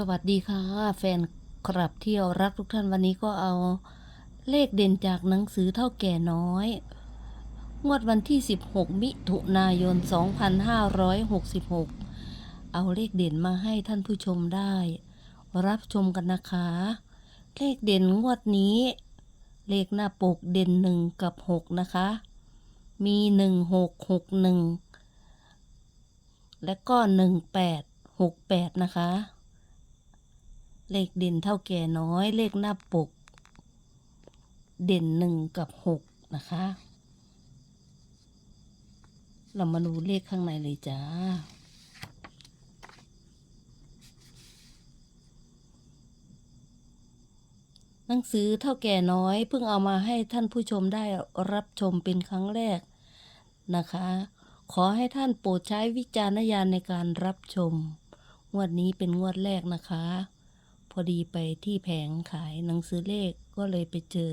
สวัสดีค่ะ แฟนคลับเที่ยวรักทุกท่านวันนี้ก็เอาเลขเด่นจากหนังสือเท่าแก่น้อย งวดวันที่ 16 มิถุนายน 2566 เอาเลขเด่นมาให้ท่านผู้ชมได้ รับชมกันนะคะ เลขเด่นงวดนี้ เลขหน้าปกเด่นหนึ่งกับ 6 นะคะ มี 1661 และก็ 1868 นะคะ เลขเด่นเท่าแก่น้อย เลขหน้าปก เด่นหนึ่งกับหกนะคะ เรามาดูเลขข้างในเลยจ้าหนังสือเท่าแก่น้อยเพิ่งเอามาให้ท่านผู้ชมได้รับชมเป็นครั้งแรกนะคะ ขอให้ท่านโปรดใช้วิจารณญาณในการรับชม งวดนี้เป็นงวดแรกนะคะ อดีไปที่แผงขายหนังสือเลขก็เลยไปเจอ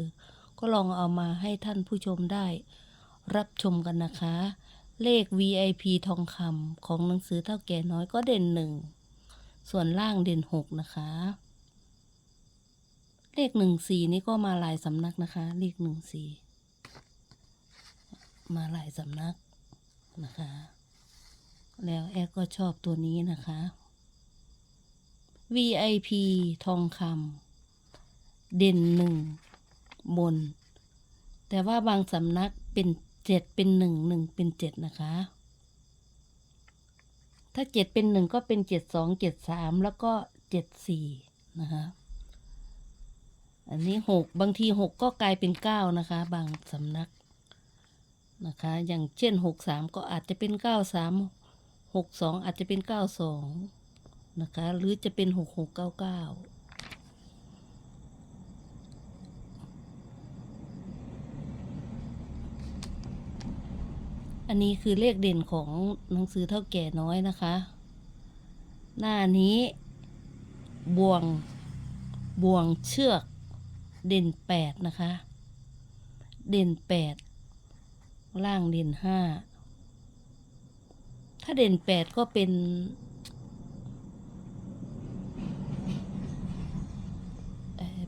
ก็ลองเอามาให้ท่านผู้ชมได้ รับชมกันนะคะ เลข VIP ทองคำของหนังสือเท่าแก่น้อยก็เด่นหนึ่ง ส่วนล่างเด่นหกนะคะ เลขหนึ่งสี่นี่ก็มาหลายสำนักนะคะ เลขหนึ่งสี่มาหลายสำนักนะคะ แล้วแอร์ก็ชอบตัวนี้นะคะ VIP ทองคำเด่นหนึ่งบน แต่ว่าบางสำนักเป็นเจ็ดเป็นหนึ่งหนึ่งเป็นเจ็ดนะคะ ถ้าเจ็ดเป็นหนึ่งก็เป็นเจ็ดสองเจ็ดสามแล้วก็เจ็ดสี่นะคะอันนี้หกบางทีหกก็กลายเป็นเก้านะคะ บางสำนักนะคะ อย่างเช่นหกสามก็อาจจะเป็นเก้าสามหกสองอาจจะเป็นเก้าสอง นะคะ หรือจะเป็นหกหกเก้าเก้าอันนี้คือเลขเด่นของหนังสือเท่าแก่น้อยนะคะ หน้านี้บ่วงบ่วงเชือกเด่นแปดนะคะ เด่นแปดล่างเด่นห้าถ้าเด่นแปดก็เป็น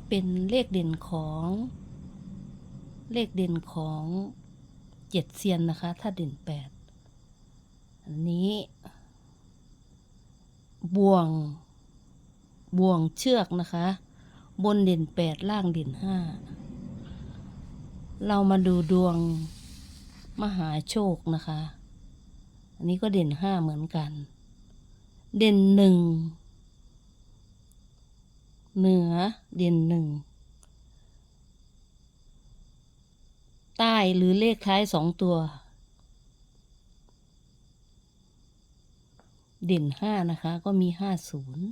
เป็นเลขเด่นของ เลขเด่นของเจ็ดเซียนนะคะ ถ้าเด่นแปดอันนี้ บ่วง บ่วงเชือกนะคะ บนเด่นแปดล่างเด่นห้าเรามาดูดวงมหาโชคนะคะ อันนี้ก็เด่นห้าเหมือนกัน เด่นหนึ่ง เหนือเด่นหนึ่ง ใต้หรือเลขท้ายสองตัว เด่นห้านะคะ ก็มีห้าศูนย์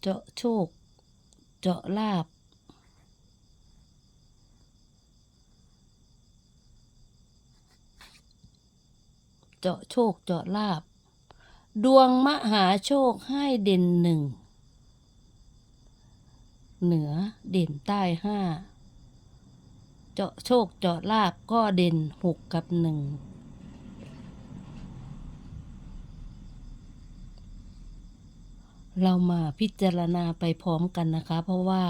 เจาะโชค เจาะลาบ เจาะโชค เจาะลาบ ดวงมหาโชคให้เด่นหนึ่ง เหนือเด่นใต้ห้าเจาะโชคเจาะลาบก็เด่นหกกับหนึ่งเรามาพิจารณาไปพร้อมกันนะคะ เพราะว่า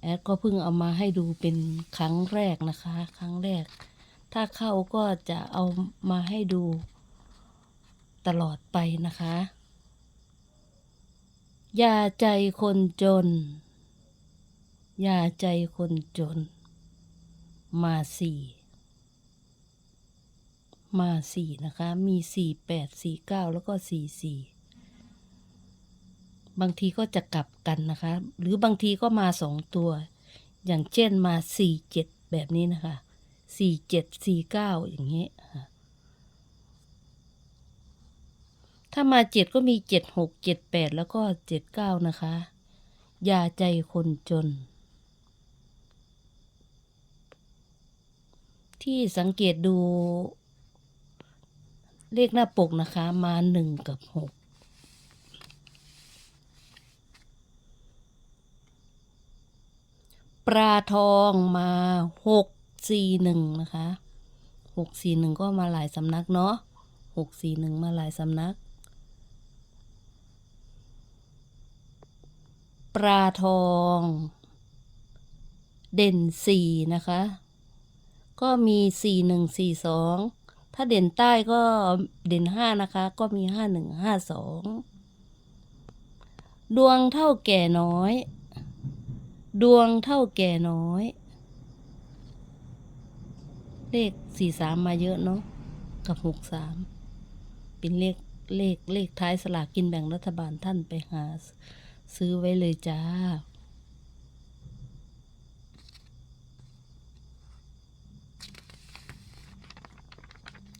แอดก็เพิ่งเอามาให้ดูเป็นครั้งแรกนะคะ ครั้งแรก ถ้าเข้าก็จะเอามาให้ดูตลอดไปนะคะ อย่าใจคนจน ยาใจคนจน มาสี่ มาสี่นะคะ มีสี่แปดสี่เก้าแล้วก็สี่สี่บางทีก็จะกลับกันนะคะ หรือบางทีก็มาสองตัว อย่างเช่นมาสี่เจ็ดแบบนี้นะคะสี่เจ็ดสี่เก้าอย่างเงี้ยถ้ามาเจ็ดก็มีเจ็ดหกเจ็ดแปดแล้วก็เจ็ดเก้านะคะ ยาใจคนจน ที่สังเกตดู เลขหน้าปกนะคะ มาหนึ่งกับหกปลาทองมาหกสี่หนึ่งนะคะหกสี่หนึ่งก็มาหลายสำนักเนาะหกสี่หนึ่งมาหลายสำนัก ปลาทอง เด่นสี่นะคะ ก็มีสี่หนึ่งสี่สองถ้าเด่นใต้ก็เด่นห้านะคะ ก็มีห้าหนึ่งห้าสองดวงเท่าแก่น้อย ดวงเท่าแก่น้อย เลขสี่สามมาเยอะเนาะกับหกสามเป็นเลขเลขเลขท้ายสลากกินแบ่งรัฐบาลท่านไปหา ซื้อไว้เลยจ้า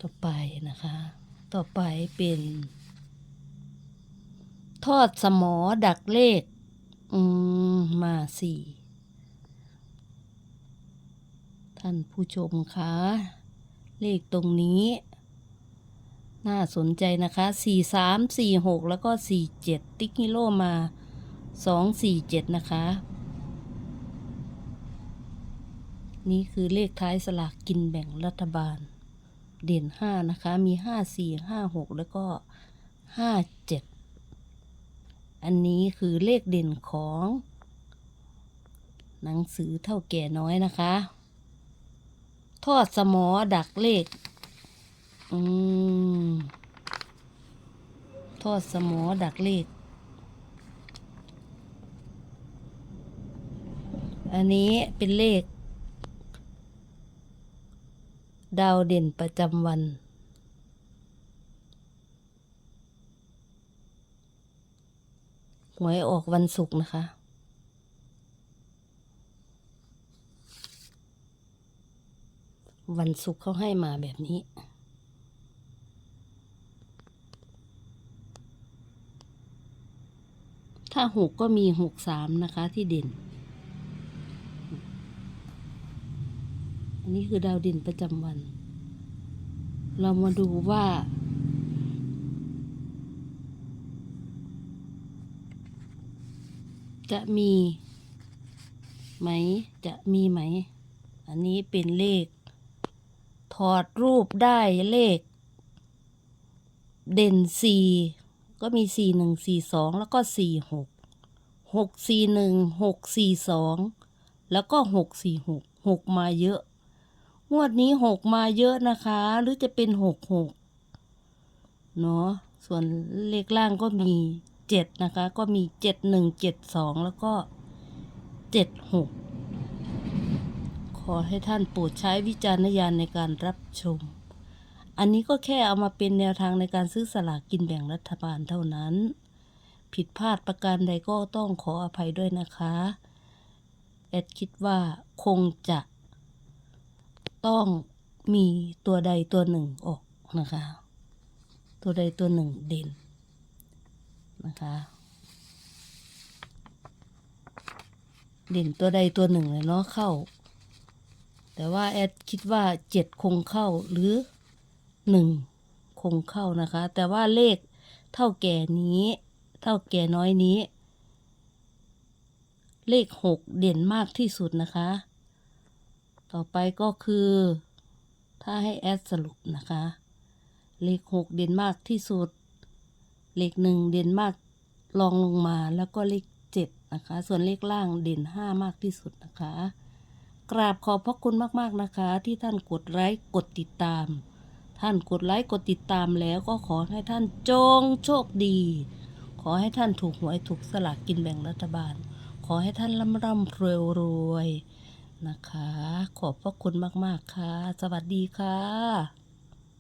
ต่อไปนะคะ ต่อไปเป็น ทอดสมอดักเลข อืม มาสี่ ท่านผู้ชมคะเลขตรงนี้ น่าสนใจนะคะสี่สามสี่หกแล้วก็สี่เจ็ดติ๊กฮิโร่มาสองสี่เจ็ดนะคะ นี่คือเลขท้ายสลากกินแบ่งรัฐบาล เด่นห้านะคะ มีห้าสี่ห้าหกแล้วก็ห้าเจ็ดอันนี้คือเลขเด่นของ หนังสือเท่าแก่น้อยนะคะ ทอดสมอดักเลข อืม ทอดสมอดักเลข อันนี้เป็นเลข ดาวเด่นประจำวัน หวยออกวันศุกร์นะคะ วันศุกร์เขาให้มาแบบนี้ถ้าหกก็มีหกสามนะคะที่เด่น นนี้คือดาวด่นประจำวัน เรามาดูว่า จะมีไหม จะมีไหม อันนี้เป็นเลข ถอดรูปได้เลข เด่นสี่ก็มีสี่หนึ่งสี่สองแล้วก็สี่หกหกสี่หนึ่งหกสี่สองแล้วก็หกสี่หกหกมาเยอะ งวดนี้หกมาเยอะนะคะ หรือจะเป็นหกหกเนาะส่วนเลขล่างก็มีเจ็ดนะคะ ก็มีเจ็ดหนึ่งเจ็ดสองแล้วก็เจ็ดหกขอให้ท่านโปรดใช้วิจารณญาณในการรับชม อันนี้ก็แค่เอามาเป็นแนวทางในการซื้อสลากกินแบ่งรัฐบาลเท่านั้น ผิดพลาดประการใดก็ต้องขออภัยด้วยนะคะ แอดคิดว่าคงจะ ต้องมีตัวใดตัวหนึ่งออกนะคะ ตัวใดตัวหนึ่งเด่นนะคะ เด่นตัวใดตัวหนึ่งเลยเนาะเข้า แต่ว่าแอดคิดว่าเจ็ดคงเข้าหรือหนึ่งคงเข้านะคะ แต่ว่าเลขเท่าแก่นี้ เท่าแก่น้อยนี้ เลขหกเด่นมากที่สุดนะคะ ต่อไปก็คือ ถ้าให้แอดสรุปนะคะ เลขหกเด่นมากที่สุด เลขหนึ่งเด่นมากรองลงมาแล้วก็เลขเจ็ดนะคะ ส่วนเลขล่างเด่นห้ามากที่สุดนะคะ กราบขอบพระคุณมากๆนะคะ ที่ท่านกดไลค์กดติดตาม ท่านกดไลค์กดติดตามแล้วก็ขอให้ท่านจงโชคดี ขอให้ท่านถูกหวยถูกสลากกินแบ่งรัฐบาล ขอให้ท่านร่ำร่ำรวยรวย นะคะ ขอบพระคุณมาก ๆ ค่ะ สวัสดีค่ะ